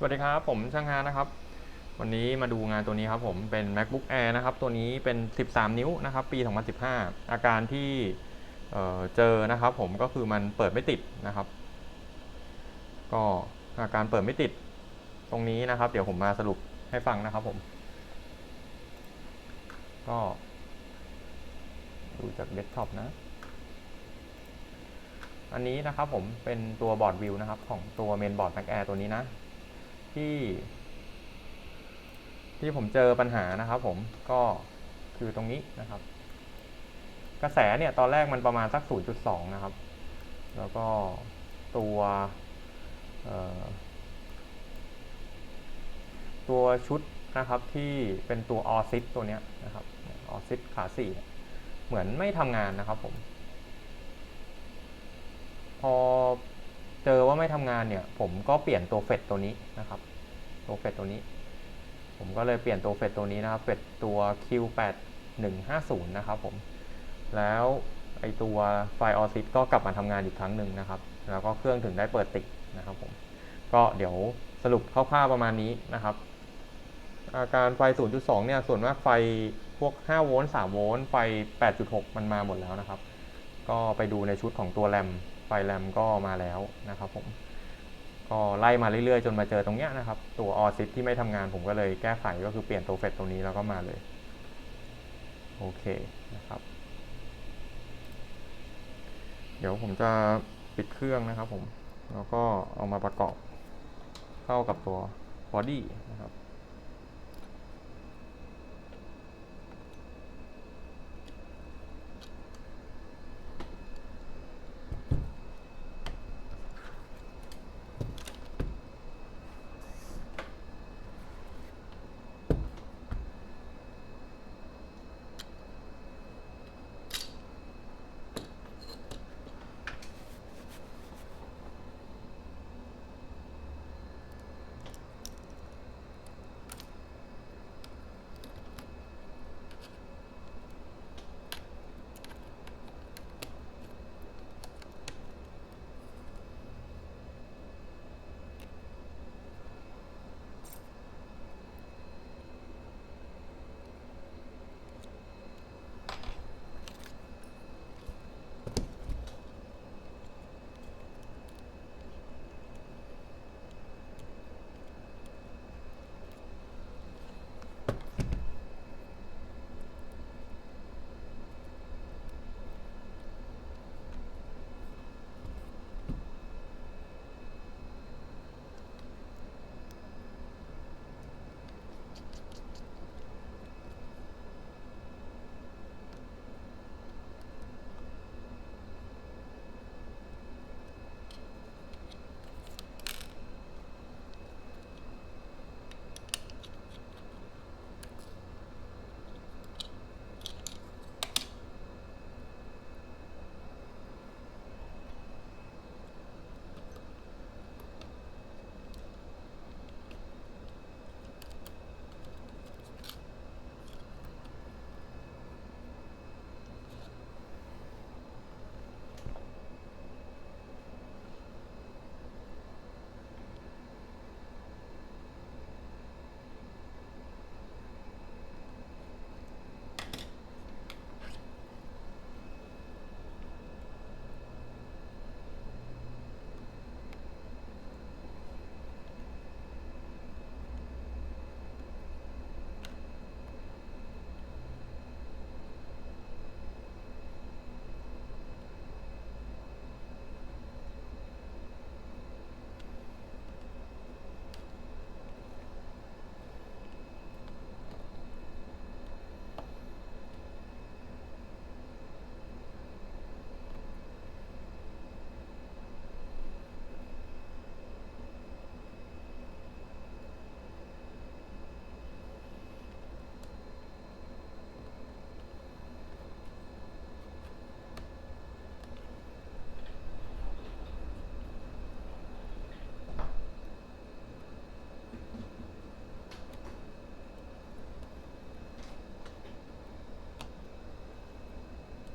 สวัสดีครับ ผมช่างงานะครับ วันนี้มาดูงานตัวนี้ครับผมเป็น macbook air นะครับ ตัวนี้เป็น 13 นิ้วนะครับ ปี 2015 อาการที่เเจอนะครับ ผมก็คือมันเปิดไม่ติดนะครับ ก็อาการเปิดไม่ติดตรงนี้นะครับ เดี๋ยวผมมาสรุปให้ฟังนะครับผม ก็ดูจากเดสก์ท็อปนะ อันนี้นะครับผมเป็นตัวบอร์ดวิวนะครับ ของตัวเมนบอร์ด Mac Air ตัวนี้นะ ที่ ที่ผมเจอปัญหานะครับผมก็คือตรงนี้นะครับ กระแสเนี่ยตอนแรกมันประมาณสัก 0.2 นะครับ แล้วก็ตัวตัวชุดนะครับที่เป็นตัวออซิ t ตัวเนี้ยนะครับออซิ t ขา4เนี่เหมือนไม่ทำงานนะครับผม พอเจอว่าไม่ทำงานเนี่ย ผมก็เปลี่ยนตัวเฟดตัวนี้นะครับ ตัวเฟดตัวนี้ ผมก็เลยเปลี่ยนตัวเฟดตัวนี้นะครับเฟดตัว Q8150 นะครับผมแล้วไอตัวไฟออซิ t ก็กลับมาทำงานอีกครั้งหนึ่งนะครับ แล้วก็เครื่องถึงได้เปิดติดนะครับผมก็เดี๋ยวสรุปคร่าวๆประมาณนี้นะครับ อาการไฟ 0.2 เนี่ย ส่วนมากไฟพวก 5 โวลต์ 3 โวลต์ ไฟ 8.6 มันมาหมดแล้วนะครับ ก็ไปดูในชุดของตัวแรม ไฟแรมก็มาแล้วนะครับผม ก็ไล่มาเรื่อยๆ จนมาเจอตรงเนี้ยนะครับ ตัวออซิที่ไม่ทำงานผมก็เลยแก้ไขก็คือเปลี่ยนตัวเฟดตรงนี้แล้วก็มาเลย โอเคนะครับ เดี๋ยวผมจะปิดเครื่องนะครับผม แล้วก็เอามาประกอบเข้ากับตัวบอดี้นะครับ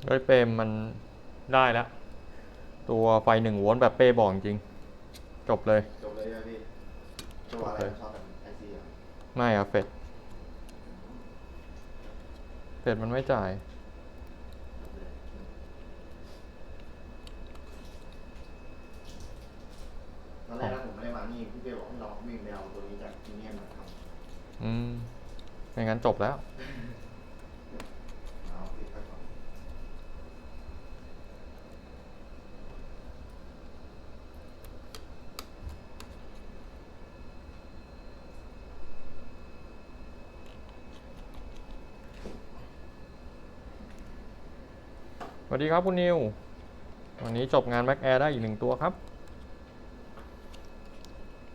เฮ้ยเปรมมันได้แล้ว ตัวไฟหนึ่งโวลต์แบบเป้บอกจริงๆจบเลย จบเลยใช่ไหมพี่ตัวอะไรโอเคชอบเป็นไอซีอะไม่อะเฟดเฟดมันไม่จ่ายตอนแรกถ้าผมไม่ได้มานี่พี่เบลบอกให้เราวิ่งไปเอาตัวนี้จากที่เนี่ยมาทำอืมไม่งั้นจบแล้ว เอาปิดไปก่อน ส วัสดีครับคุณนิว วันนี้จบงานแบ็กแอร์ได้อีกหนึ่งตัวครับ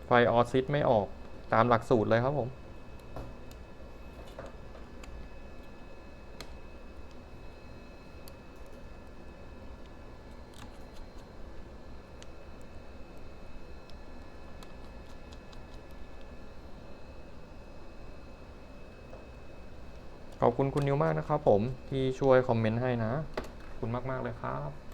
ไฟออซิสไม่ออกตามหลักสูตรเลยครับผม ขอบคุณคุณนิวมากนะครับผมที่ช่วยคอมเมนต์ให้นะ คุณมาก ๆ เลยครับ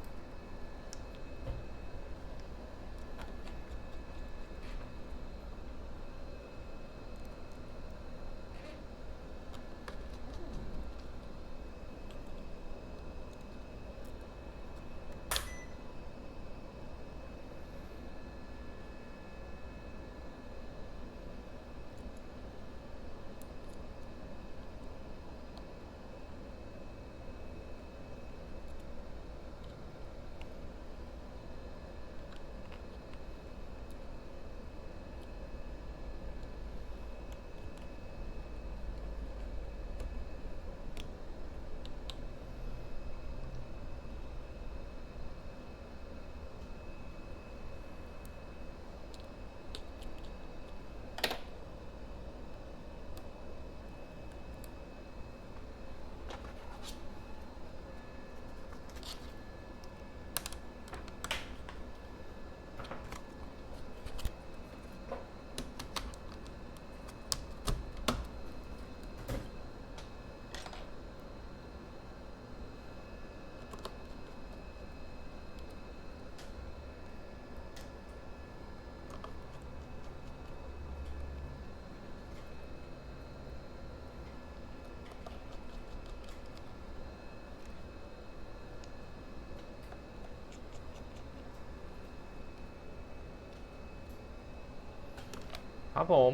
ครับผม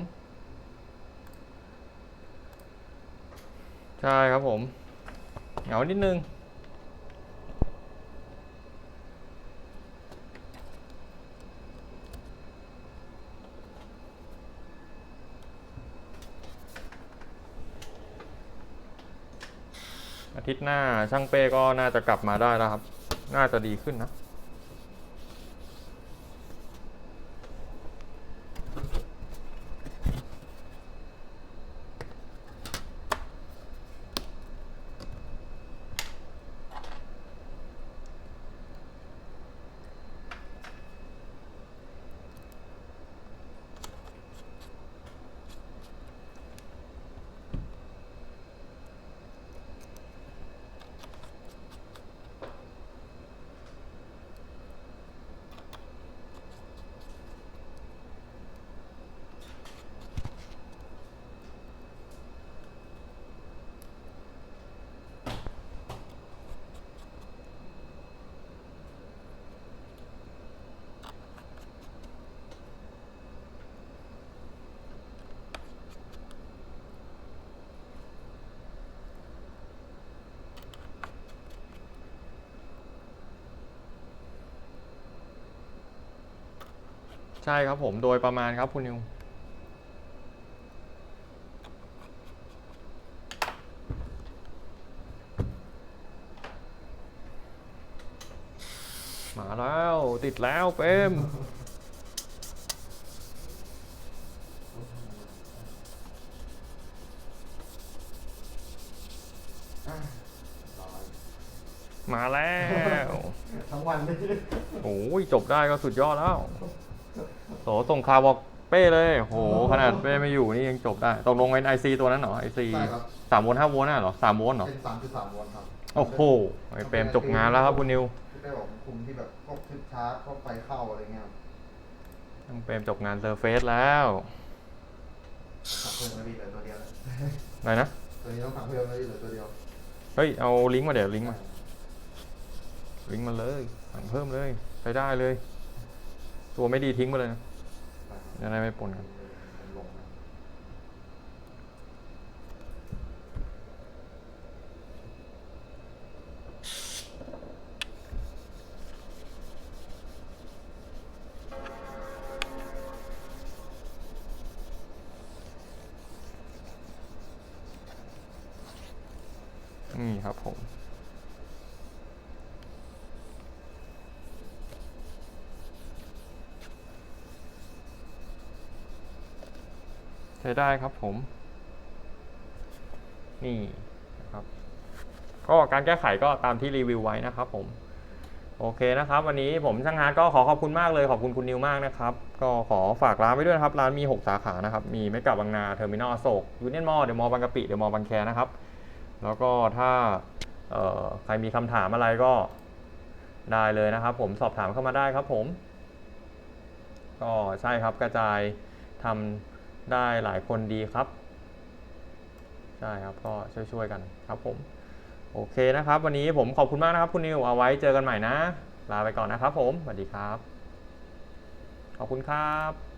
ใช่ครับผมเหงานิดนึงอาทิตย์หน้าช่างเป้ก็น่าจะกลับมาได้แล้วครับ น่าจะดีขึ้นนะ ใช่ครับผมโดยประมาณครับคุณนิว มาแล้วติดแล้วเปมอะร้อยมาแล้ว ทั้งวันเลยโอ้ยจบได้ก็สุดยอดแล้ว โหส่งข่าวบอกเป้เลยโหขนาดเป้ไม่อยู่นี่ยังจบได้ตกลงเป็นไอซีตัวนั้นเหรอไอซีใช่ครับ สามโวลต์ห้าโวลต์น่ะเหรอสามโวลต์เหรอเป็นสามจุดสามวันครับโอ้โหไอเปรมจบงานแล้วครับคุณนิวพี่เป้บอกคุมที่แบบพวกทึบชาร์จพวกไฟเข้าอะไรเงี้ยครับช่างเปรมจบงานเซอร์เฟสแล้วอสั่งเพิ่มมาดีเหลือตัวเดียวแล้วไหนนะตัวนี้ต้องสั่งเพิ่มมาดีเหลือตัวเดียวเฮ้ยเอาลิงก์มาเดี๋ยวลิงก์มาลิงก์มาเลยสั่งเพิ่มเลยใช้ได้เลย ตัวไม่ดีทิ้งไปเลยนะ จะได้ไม่ปนกัน ลงนะ นี่ครับผม ใช้ได้ครับผม นี่นะครับ ก็การแก้ไขก็ตามที่รีวิวไว้นะครับผม โอเคนะครับ วันนี้ผมช่างฮาร์ดก็ขอขอบคุณมากเลยขอบคุณคุณนิวมากนะครับ ก็ขอฝากร้านไว้ด้วยนะครับ ร้านมี 6 สาขานะครับ มีไม่กับบางนาเทอร์มินอลโศกยูเนียนมอลเดอะมอบางกะปิเดอะมอบางแคนะครับ แล้วก็ถ้าใครมีคำถามอะไรก็ได้เลยนะครับ ผมสอบถามเข้ามาได้ครับผม ก็ใช่ครับกระจายทำ ได้หลายคนดีครับ ใช่ครับก็ช่วยๆกันครับผม โอเคนะครับ วันนี้ผมขอบคุณมากนะครับ คุณนิวเอาไว้เจอกันใหม่นะ ลาไปก่อนนะครับผมสวัสดีครับ ขอบคุณครับ